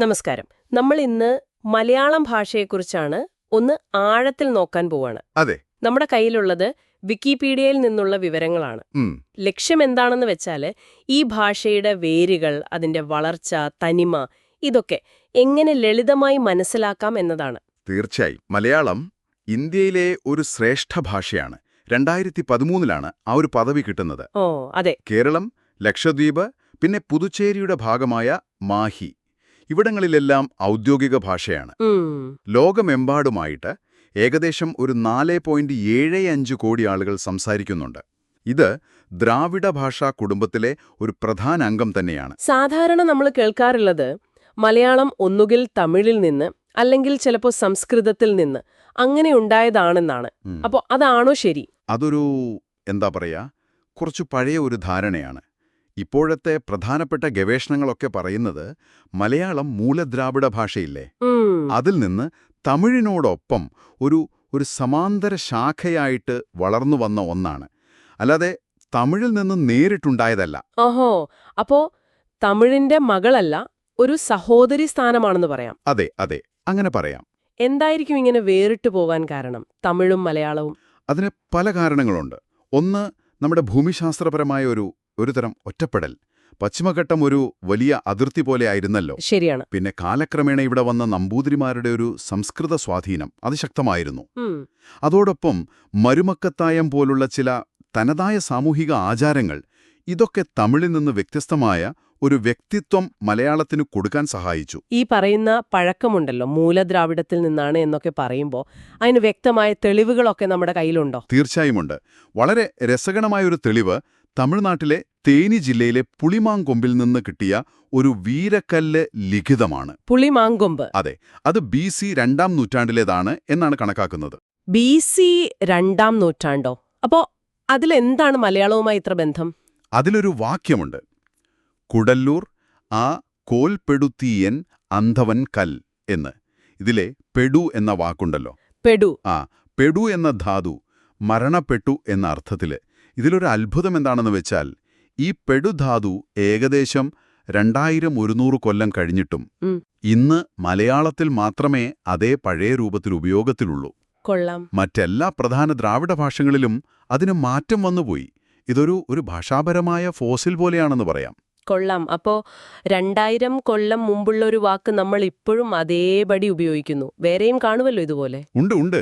നമസ്കാരം. നമ്മൾ ഇന്ന് മലയാളം ഭാഷയെക്കുറിച്ചാണ് ഒന്ന് ആഴത്തിൽ നോക്കാൻ പോവാണ്. അതെ. നമ്മുടെ കയ്യിലുള്ളത് വിക്കിപീഡിയയിൽ നിന്നുള്ള വിവരങ്ങളാണ്. ലക്ഷ്യം എന്താണെന്ന് വെച്ചാൽ ഈ ഭാഷയുടെ വേരുകൾ അതിന്റെ വളർച്ച തനിമ ഇതൊക്കെ എങ്ങനെ ലളിതമായി മനസ്സിലാക്കാം എന്നതാണ്. തീർച്ചയായും. മലയാളം ഇന്ത്യയിലെ ഒരു ശ്രേഷ്ഠ ഭാഷയാണ്. രണ്ടായിരത്തി പതിമൂന്നിലാണ് ആ ഒരു പദവി കിട്ടുന്നത്. ഓ അതെ. കേരളം ലക്ഷദ്വീപ് പിന്നെ പുതുച്ചേരിയുടെ ഭാഗമായ മാഹി. ഇവിടങ്ങളിലെല്ലാം ഔദ്യോഗിക ഭാഷയാണ്. ലോകമെമ്പാടുമായിട്ട് ഏകദേശം ഒരു നാല് പോയിന്റ് ഏഴ് അഞ്ച് കോടി ആളുകൾ സംസാരിക്കുന്നുണ്ട്. ഇത് ദ്രാവിഡ ഭാഷാ കുടുംബത്തിലെ ഒരു പ്രധാന അംഗം തന്നെയാണ്. സാധാരണ നമ്മൾ കേൾക്കാറുള്ളത് മലയാളം ഒന്നുകിൽ തമിഴിൽ നിന്ന് അല്ലെങ്കിൽ ചിലപ്പോൾ സംസ്കൃതത്തിൽ നിന്ന് അങ്ങനെ ഉണ്ടായതാണെന്നാണ്. അപ്പോ അപ്പോൾ അതാണോ ശരി? അതൊരു എന്താ പറയാ കുറച്ചു പഴയ ഒരു ധാരണയാണ്. ഇപ്പോഴത്തെ പ്രധാനപ്പെട്ട ഗവേഷണങ്ങളൊക്കെ പറയുന്നത് മലയാളം മൂലദ്രാവിഡ ഭാഷയില്ലേ? അതിൽ നിന്ന് തമിഴിനോടൊപ്പം ഒരു ഒരു സമാന്തര ശാഖയായിട്ട് വളർന്നു വന്ന ഒന്നാണ്. അല്ലാതെ തമിഴിൽ നിന്ന് നേരിട്ടുണ്ടായതല്ല. ഓഹോ. അപ്പോ തമിഴിന്റെ മകളല്ല ഒരു സഹോദരി സ്ഥാനമാണെന്ന് പറയാം. അതെ അതെ. അങ്ങനെ പറയാം. എന്തായിരിക്കും ഇങ്ങനെ വേറിട്ട് പോകാൻ കാരണം? തമിഴും മലയാളവും? അതിന് പല കാരണങ്ങളുണ്ട്. ഒന്ന് നമ്മുടെ ഭൂമിശാസ്ത്രപരമായ ഒരു ഒരു തരം ഒറ്റപ്പെടൽ. പശ്ചിമഘട്ടം ഒരു വലിയ അതിർത്തി പോലെ ആയിരുന്നല്ലോ. ശരിയാണ്. പിന്നെ കാലക്രമേണ ഇവിടെ വന്ന നമ്പൂതിരിമാരുടെ ഒരു സംസ്കൃത സ്വാധീനം അതിശക്തമായിരുന്നു. അതോടൊപ്പം മരുമക്കത്തായം പോലുള്ള ചില തനതായ സാമൂഹിക ആചാരങ്ങൾ ഇതൊക്കെ തമിഴിൽ നിന്ന് വ്യത്യസ്തമായ ഒരു വ്യക്തിത്വം മലയാളത്തിന് കൊടുക്കാൻ സഹായിച്ചു. ഈ പറയുന്ന പഴക്കമുണ്ടല്ലോ മൂലദ്രാവിഡത്തിൽ നിന്നാണ് എന്നൊക്കെ പറയുമ്പോൾ അതിന് വ്യക്തമായ തെളിവുകളൊക്കെ നമ്മുടെ കയ്യിലുണ്ടോ? തീർച്ചയായും ഉണ്ട്. വളരെ രസകരമായൊരു തെളിവ് തമിഴ്നാട്ടിലെ തേനി ജില്ലയിലെ പുളിമാങ്കൊമ്പിൽ നിന്ന് കിട്ടിയ ഒരു വീരക്കല്ല് ലിഖിതമാണ്. പുളിമാങ്കൊമ്പ്. അതെ അത് ബി സി രണ്ടാം നൂറ്റാണ്ടിലേതാണ് എന്നാണ് കണക്കാക്കുന്നത്. ബി സി രണ്ടാം നൂറ്റാണ്ടോ? അപ്പോ അതിലെന്താണ് മലയാളവുമായി ഇത്ര ബന്ധം? അതിലൊരു വാക്യമുണ്ട്. കുടല്ലൂർ ആ കോൽപ്പെടുത്തിയൻ അന്ധവൻ കൽ എന്ന്. ഇതിലെ പെടു എന്ന വാക്കുണ്ടല്ലോ. പെടു. ആ പെടു എന്ന ധാതു മരണപ്പെട്ടു എന്ന അർത്ഥത്തിൽ ഇതിലൊരു അത്ഭുതം എന്താണെന്ന് വെച്ചാൽ ഈ പെടുധാതു ഏകദേശം രണ്ടായിരം ഒരുന്നൂറ് കൊല്ലം കഴിഞ്ഞിട്ടും. ഇന്ന് മലയാളത്തിൽ മാത്രമേ അതേ പഴയ രൂപത്തിൽ ഉപയോഗത്തിലുള്ളൂ. കൊള്ളാം. മറ്റെല്ലാ പ്രധാന ദ്രാവിഡ ഭാഷകളിലും അതിന് മാറ്റം വന്നുപോയി. ഇതൊരു ഒരു ഭാഷാപരമായ ഫോസിൽ പോലെയാണെന്ന് പറയാം. കൊള്ളാം. അപ്പോ രണ്ടായിരം കൊല്ലം മുമ്പുള്ള ഒരു വാക്ക് നമ്മൾ ഇപ്പോഴും അതേപടി ഉപയോഗിക്കുന്നു. വേറെയും കാണുമല്ലോ ഇതുപോലെ. ഉണ്ട് ഉണ്ട്.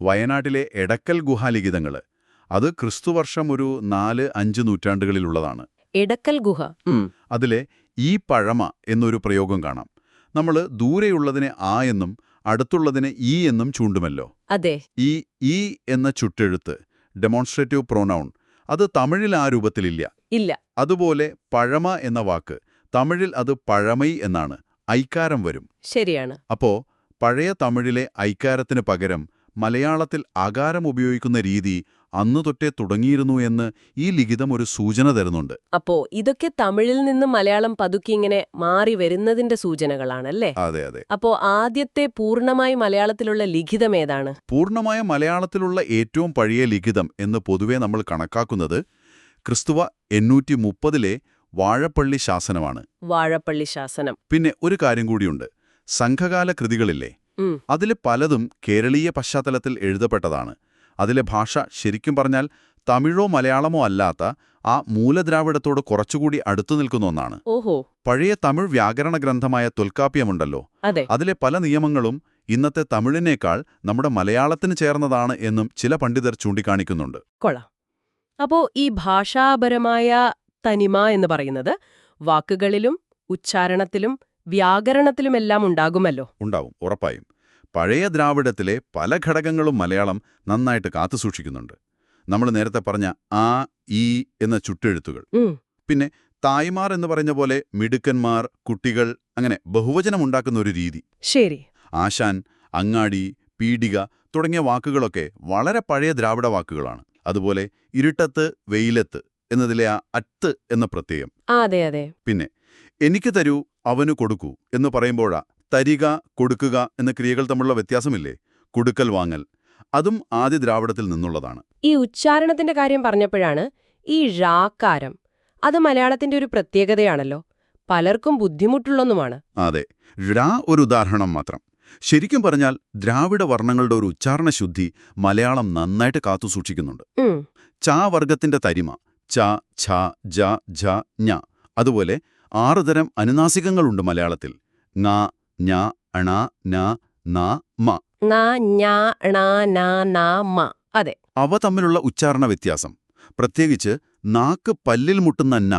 വയനാട്ടിലെ എടക്കൽ ഗുഹാലിഖിതങ്ങൾ അത് ക്രിസ്തുവർഷം ഒരു നാല് അഞ്ച് നൂറ്റാണ്ടുകളിലുള്ളതാണ്. എടക്കൽ ഗുഹ. അതിലെ ഈ പഴമ എന്നൊരു പ്രയോഗം കാണാം. നമ്മൾ ദൂരെയുള്ളതിനെ ആ എന്നും അടുത്തുള്ളതിനെ ഈ എന്നും ചൂണ്ടുമല്ലോ. അതെ. ഈ ഈ എന്ന ചുട്ടെഴുത്ത് ഡെമോൺസ്ട്രേറ്റീവ് പ്രൊനൗൺ അത് തമിഴിൽ ആ രൂപത്തിലില്ല. ഇല്ല. അതുപോലെ പഴമ എന്ന വാക്ക് തമിഴിൽ അത് പഴമൈ എന്നാണ് ഐക്കാരം വരും. ശരിയാണ്. അപ്പോ പഴയ തമിഴിലെ ഐക്കാരത്തിന് പകരം മലയാളത്തിൽ ആകാരം ഉപയോഗിക്കുന്ന രീതി അന്നു തൊട്ടേ തുടങ്ങിയിരുന്നു എന്ന് ഈ ലിഖിതം ഒരു സൂചന തരുന്നുണ്ട്. അപ്പോ ഇതൊക്കെ തമിഴിൽ നിന്ന് മലയാളം പതുക്കി ഇങ്ങനെ മാറി വരുന്നതിന്റെ സൂചനകളാണല്ലേ? അതെ അതെ. അപ്പോ ആദ്യത്തെ പൂർണമായി മലയാളത്തിലുള്ള ലിഖിതം ഏതാണ്? പൂർണമായ മലയാളത്തിലുള്ള ഏറ്റവും പഴയ ലിഖിതം എന്ന് പൊതുവെ നമ്മൾ കണക്കാക്കുന്നത് ക്രിസ്തുവ എണ്ണൂറ്റി മുപ്പതിലെ വാഴപ്പള്ളി ശാസനമാണ്. വാഴപ്പള്ളി ശാസനം. പിന്നെ ഒരു കാര്യം കൂടിയുണ്ട്. സംഘകാല കൃതികളില്ലേ അതിൽ പലതും കേരളീയ പശ്ചാത്തലത്തിൽ എഴുതപ്പെട്ടതാണ്. അതിലെ ഭാഷ ശരിക്കും പറഞ്ഞാൽ തമിഴോ മലയാളമോ അല്ലാത്ത ആ മൂലദ്രാവിഡത്തോട് കുറച്ചുകൂടി അടുത്തു നിൽക്കുന്ന ഒന്നാണ്. ഓഹോ. പഴയ തമിഴ് വ്യാകരണ ഗ്രന്ഥമായ തൊൽക്കാപ്യമുണ്ടല്ലോ അതെ. അതിലെ പല നിയമങ്ങളും ഇന്നത്തെ തമിഴിനേക്കാൾ നമ്മുടെ മലയാളത്തിന് ചേർന്നതാണ് എന്നും ചില പണ്ഡിതർ ചൂണ്ടിക്കാണിക്കുന്നുണ്ട്. കൊള്ളാം. അപ്പോ ഈ ഭാഷാപരമായ തനിമ എന്ന് പറയുന്നത് വാക്കുകളിലും ഉച്ചാരണത്തിലും വ്യാകരണത്തിലുമെല്ലാം ഉണ്ടാകുമല്ലോ? ഉണ്ടാവും. ഉറപ്പായും. പഴയ ദ്രാവിഡത്തിലെ പല ഘടകങ്ങളും മലയാളം നന്നായിട്ട് കാത്തുസൂക്ഷിക്കുന്നുണ്ട് നമ്മൾ നേരത്തെ പറഞ്ഞ ആ ഈ എന്ന ചുട്ടെഴുത്തുകൾ. പിന്നെ തായ്മാർ എന്ന് പറഞ്ഞ പോലെ മിടുക്കന്മാർ കുട്ടികൾ അങ്ങനെ ബഹുവചനം ഉണ്ടാക്കുന്ന ഒരു രീതി. ശരി. ആശാൻ അങ്ങാടി പീഡിക തുടങ്ങിയ വാക്കുകളൊക്കെ വളരെ പഴയ ദ്രാവിഡ വാക്കുകളാണ്. അതുപോലെ ഇരുട്ടത്ത് വെയിലത്ത് എന്നതിലെ ആ അത്ത് എന്ന പ്രത്യയം. ആ, അതെ അതെ. പിന്നെ എനിക്ക് തരൂ അവനു കൊടുക്കൂ എന്ന് പറയുമ്പോഴാ തരിക കൊടുക്കുക എന്ന ക്രിയകൾ തമ്മിലുള്ള വ്യത്യാസമില്ലേ? കൊടുക്കൽ വാങ്ങൽ. അതും ആദ്യ ദ്രാവിഡത്തിൽ നിന്നുള്ളതാണ്. ഈ ഉച്ചാരണത്തിന്റെ കാര്യം പറഞ്ഞപ്പോഴാണ് ഈ ഴാക്കാരം അത് മലയാളത്തിന്റെ ഒരു പ്രത്യേകതയാണല്ലോ. പലർക്കും ബുദ്ധിമുട്ടുള്ളൊന്നുമാണ്. അതെ. ഴ ഒരു ഉദാഹരണം മാത്രം. ശരിക്കും പറഞ്ഞാൽ ദ്രാവിഡ വർണങ്ങളുടെ ഒരു ഉച്ചാരണ ശുദ്ധി മലയാളം നന്നായിട്ട് കാത്തു സൂക്ഷിക്കുന്നുണ്ട്. ചാ വർഗത്തിന്റെ തരിമ ച ഛ ജ ഝ ഞ അതുപോലെ ആറുതരം അനുനാസികങ്ങളുണ്ട് മലയാളത്തിൽ. ങ ഞ അണ ന ന മ. ന ഞ, ണ, ന, ന, മ. അതെ. അവ തമ്മിലുള്ള ഉച്ചാരണ വ്യത്യാസം. പ്രത്യേകിച്ച് നാക്ക് പല്ലിൽ മുട്ടുന്ന ന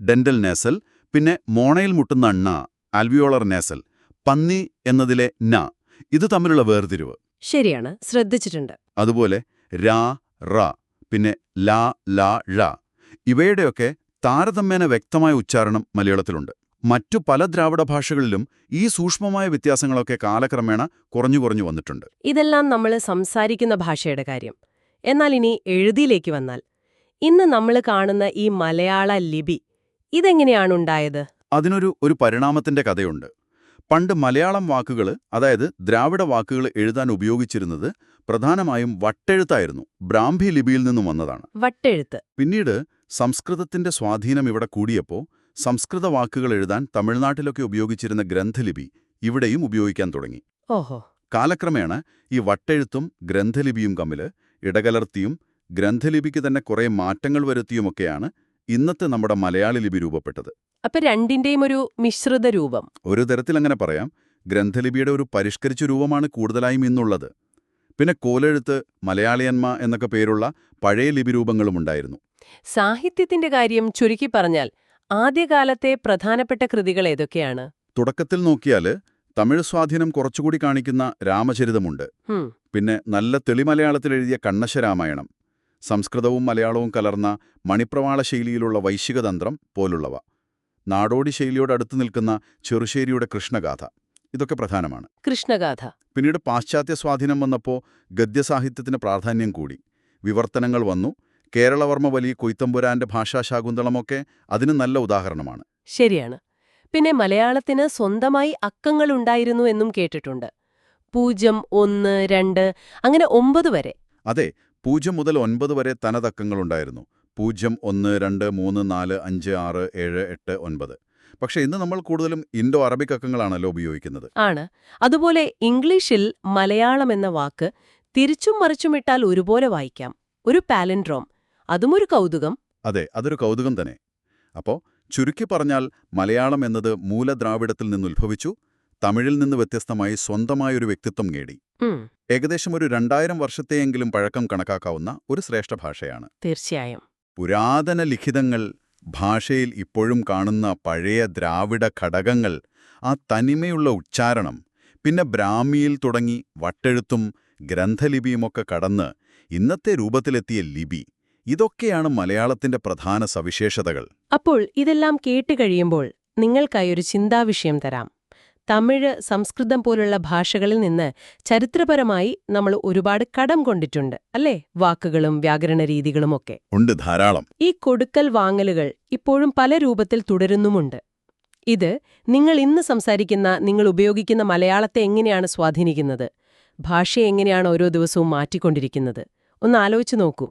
ഡെന്റൽ നേസൽ പിന്നെ മോണയിൽ മുട്ടുന്ന ണ ആൽവിയോളർ നേസൽ പന്നി എന്നതിലെ ന ഇത് തമ്മിലുള്ള വേർതിരിവ്. ശരിയാണ്. ശ്രദ്ധിച്ചിട്ടുണ്ട്. അതുപോലെ രാ റ പിന്നെ ലാ ല ഴ. ഇവയുടെയൊക്കെ താരതമ്യേന വ്യക്തമായ ഉച്ചാരണം മലയാളത്തിലുണ്ട്. മറ്റു പല ദ്രാവിഡ ഭാഷകളിലും ഈ സൂക്ഷ്മമായ വ്യത്യാസങ്ങളൊക്കെ കാലക്രമേണ കുറഞ്ഞു കുറഞ്ഞു വന്നിട്ടുണ്ട്. ഇതെല്ലാം നമ്മൾ സംസാരിക്കുന്ന ഭാഷയുടെ കാര്യം. എന്നാൽ ഇനി എഴുതിയിലേക്ക് വന്നാൽ. ഇന്ന് നമ്മൾ കാണുന്ന ഈ മലയാള ലിപി ഇതെങ്ങനെയാണ് ഉണ്ടായത്? അതിനൊരു ഒരു പരിണാമത്തിന്റെ കഥയുണ്ട്. പണ്ട് മലയാളം വാക്കുകൾ അതായത് ദ്രാവിഡ വാക്കുകൾ എഴുതാൻ ഉപയോഗിച്ചിരുന്നത് പ്രധാനമായും വട്ടെഴുത്തായിരുന്നു. ബ്രാഹ്മി ലിപിയിൽ നിന്നും വന്നതാണ്. വട്ടെഴുത്ത്. പിന്നീട് സംസ്കൃതത്തിന്റെ സ്വാധീനം ഇവിടെ കൂടിയപ്പോൾ സംസ്കൃത വാക്കുകൾ എഴുതാൻ തമിഴ്നാട്ടിലൊക്കെ ഉപയോഗിച്ചിരുന്ന ഗ്രന്ഥലിപി ഇവിടെയും ഉപയോഗിക്കാൻ തുടങ്ങി. ഓഹോ. കാലക്രമേണ ഈ വട്ടെഴുത്തും ഗ്രന്ഥലിപിയും തമ്മിൽ ഇടകലർത്തിയും ഗ്രന്ഥലിപിക്ക് തന്നെ കുറേ മാറ്റങ്ങൾ വരുത്തിയുമൊക്കെയാണ് ഇന്നത്തെ നമ്മുടെ മലയാള ലിപി രൂപപ്പെട്ടത്. അപ്പൊ രണ്ടിന്റെയും ഒരു മിശ്രിത രൂപം. ഒരു തരത്തിൽ അങ്ങനെ പറയാം. ഗ്രന്ഥലിപിയുടെ ഒരു പരിഷ്കരിച്ച രൂപമാണ് കൂടുതലായും ഇന്നുള്ളത്. പിന്നെ കോലെഴുത്ത് മലയാളിയന്മ എന്നൊക്കെ പേരുള്ള പഴയ ലിപി രൂപങ്ങളും ഉണ്ടായിരുന്നു. സാഹിത്യത്തിന്റെ കാര്യം ചുരുക്കി പറഞ്ഞാൽ ആദ്യകാലത്തെ പ്രധാനപ്പെട്ട കൃതികൾ ഏതൊക്കെയാണ്? തുടക്കത്തിൽ നോക്കിയാൽ തമിഴ് സ്വാധീനം കുറച്ചുകൂടി കാണിക്കുന്ന രാമചരിതമുണ്ട്. പിന്നെ നല്ല തെളിമലയാളത്തിൽ എഴുതിയ കണ്ണശരാമായണം സംസ്കൃതവും മലയാളവും കലർന്ന മണിപ്രവാള ശൈലിയിലുള്ള വൈശികതന്ത്രം പോലുള്ളവ. നാടോടി ശൈലിയോട് അടുത്ത് നിൽക്കുന്ന ചെറുശ്ശേരിയുടെ കൃഷ്ണഗാഥ ഇതൊക്കെ പ്രധാനമാണ്. കൃഷ്ണഗാഥ. പിന്നീട് പാശ്ചാത്യ സ്വാധീനം വന്നപ്പോൾ ഗദ്യസാഹിത്യത്തിന് പ്രാധാന്യം കൂടി. വിവർത്തനങ്ങൾ വന്നു കേരളവർമ്മ വലിയ കൊയ്ത്തമ്പുരാന്റെ ഭാഷാശാകുന്തളമൊക്കെ അതിന് നല്ല ഉദാഹരണമാണ്. ശരിയാണ്. പിന്നെ മലയാളത്തിന് സ്വന്തമായി അക്കങ്ങൾ ഉണ്ടായിരുന്നു എന്നും കേട്ടിട്ടുണ്ട്. പൂജ്യം ഒന്ന് രണ്ട് അങ്ങനെ ഒമ്പത് വരെ. അതെ പൂജ്യം മുതൽ ഒൻപത് വരെ തനതക്കങ്ങളുണ്ടായിരുന്നു. പൂജ്യം ഒന്ന് രണ്ട് മൂന്ന് നാല് അഞ്ച് ആറ് ഏഴ് എട്ട് ഒൻപത്. പക്ഷേ ഇന്ന് നമ്മൾ കൂടുതലും ഇൻഡോ അറബിക് അക്കങ്ങളാണല്ലോ ഉപയോഗിക്കുന്നത്. ആണ്. അതുപോലെ ഇംഗ്ലീഷിൽ മലയാളം എന്ന വാക്ക് തിരിച്ചും മറിച്ചുമിട്ടാൽ ഒരുപോലെ വായിക്കാം. ഒരു പാലൻഡ്രോം. അതും ഒരു കൗതുകം. അതെ അതൊരു കൗതുകം തന്നെ. അപ്പോ ചുരുക്കി പറഞ്ഞാൽ മലയാളം എന്നത് മൂലദ്രാവിഡത്തിൽ നിന്നുത്ഭവിച്ചു തമിഴിൽ നിന്ന് വ്യത്യസ്തമായി സ്വന്തമായൊരു വ്യക്തിത്വം നേടി. ഏകദേശം ഒരു രണ്ടായിരം വർഷത്തെയെങ്കിലും പഴക്കം കണക്കാക്കാവുന്ന ഒരു ശ്രേഷ്ഠ ഭാഷയാണ്. തീർച്ചയായും. പുരാതന ലിഖിതങ്ങൾ ഭാഷയിൽ ഇപ്പോഴും കാണുന്ന പഴയ ദ്രാവിഡ ഘടകങ്ങൾ ആ തനിമയുള്ള ഉച്ചാരണം പിന്നെ ബ്രാഹ്മിയിൽ തുടങ്ങി വട്ടെഴുത്തും ഗ്രന്ഥലിപിയുമൊക്കെ കടന്ന് ഇന്നത്തെ രൂപത്തിലെത്തിയ ലിപി ഇതൊക്കെയാണ് മലയാളത്തിന്റെ പ്രധാന സവിശേഷതകൾ. അപ്പോൾ ഇതെല്ലാം കേട്ട് കഴിയുമ്പോൾ നിങ്ങൾക്കായി ഒരു ചിന്താവിഷയം തരാം. തമിഴ് സംസ്കൃതം പോലുള്ള ഭാഷകളിൽ നിന്ന് ചരിത്രപരമായി നമ്മൾ ഒരുപാട് കടം കൊണ്ടിട്ടുണ്ട് അല്ലേ? വാക്കുകളും വ്യാകരണ രീതികളും ഒക്കെ. ഉണ്ട് ധാരാളം. ഈ കൊടുക്കൽ വാങ്ങലുകൾ ഇപ്പോഴും പല രൂപത്തിൽ തുടരുന്നുമുണ്ട്. ഇത് നിങ്ങൾ ഇന്ന് സംസാരിക്കുന്ന നിങ്ങൾ ഉപയോഗിക്കുന്ന മലയാളത്തെ എങ്ങനെയാണ് സ്വാധീനിക്കുന്നത്? ഭാഷയെ എങ്ങനെയാണ് ഓരോ ദിവസവും മാറ്റിക്കൊണ്ടിരിക്കുന്നത്? ഒന്ന് ആലോചിച്ചു നോക്കൂ.